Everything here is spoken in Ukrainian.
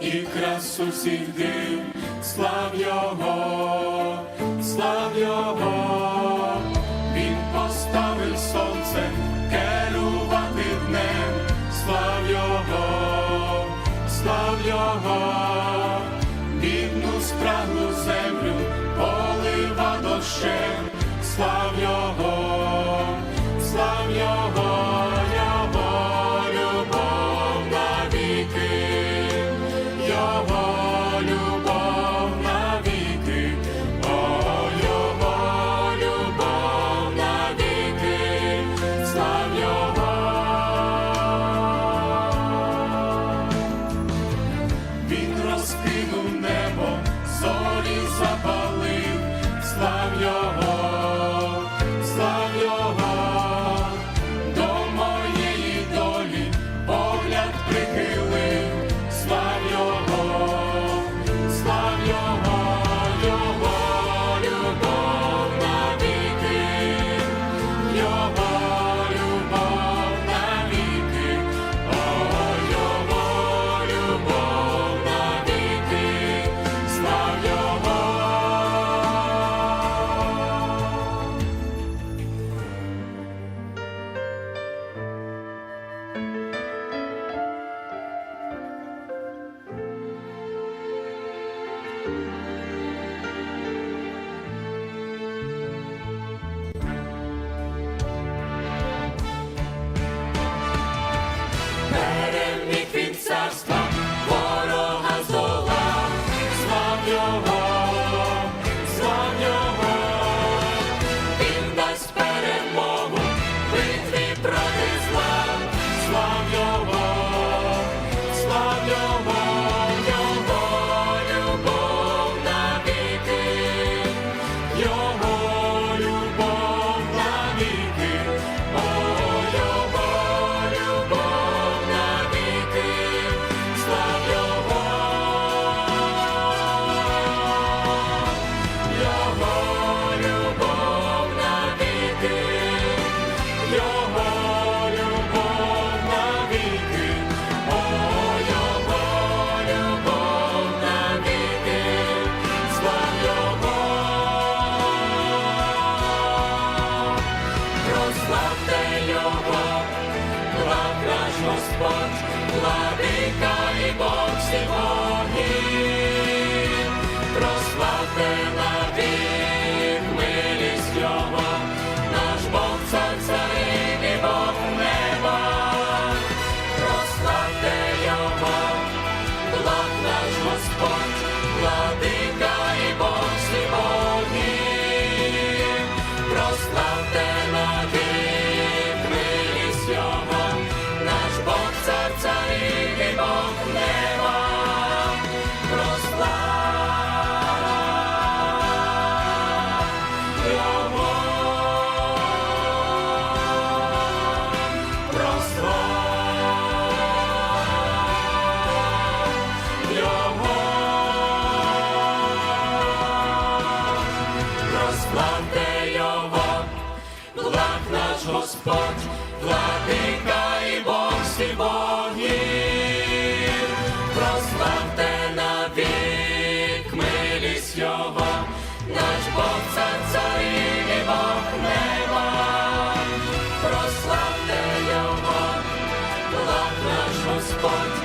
і красу всіх див, слав Його, слав Його, Він поставив сонце, керувати днем, слав Його, слав Його, бідну спрагну землю, полива дощем, слав Його. Ready. Спасибо. Христос, Його, благ наш Господь, владика і Бог всі богів, на вік, милість Його, наш Бог цар царів і Бог неба, прославте Його, благ наш Господь.